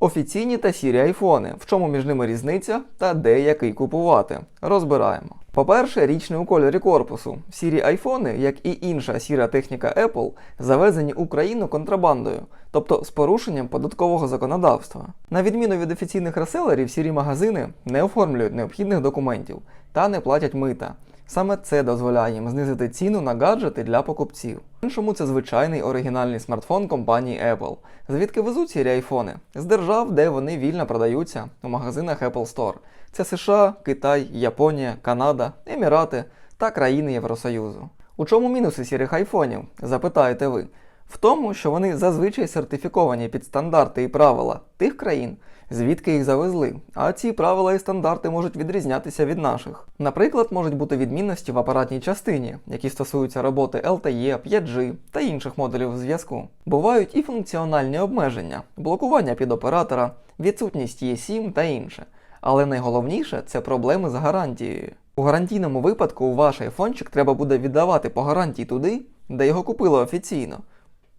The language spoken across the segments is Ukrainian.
Офіційні та сірі айфони, в чому між ними різниця та де який купувати. Розбираємо. По-перше, річ не у кольорі корпусу. Сірі айфони, як і інша сіра техніка Apple, завезені в Україну контрабандою, тобто з порушенням податкового законодавства. На відміну від офіційних реселерів, сірі магазини не оформлюють необхідних документів та не платять мита. Саме це дозволяє їм знизити ціну на гаджети для покупців. В Іншому це звичайний оригінальний смартфон компанії Apple, звідки везуть ці айфони з держав, де вони вільно продаються у магазинах Apple Store. Це США, Китай, Японія, Канада, Емірати та країни Євросоюзу. У чому мінуси сірих айфонів? Запитаєте ви. В тому, що вони зазвичай сертифіковані під стандарти і правила тих країн, звідки їх завезли, а ці правила і стандарти можуть відрізнятися від наших. Наприклад, можуть бути відмінності в апаратній частині, які стосуються роботи LTE, 5G та інших модулів зв'язку. Бувають і функціональні обмеження, блокування під оператора, відсутність eSIM та інше. Але найголовніше це проблеми з гарантією. У гарантійному випадку ваш айфончик треба буде віддавати по гарантії туди, де його купили офіційно.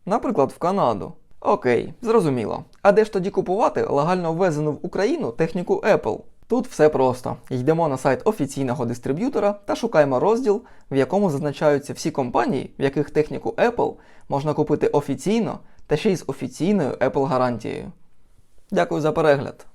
Наприклад, в Канаду. Окей, зрозуміло. А де ж тоді купувати легально ввезену в Україну техніку Apple? Тут все просто. Йдемо на сайт офіційного дистриб'ютора та шукаємо розділ, в якому зазначаються всі компанії, в яких техніку Apple можна купити офіційно та ще й з офіційною Apple гарантією. Дякую за перегляд.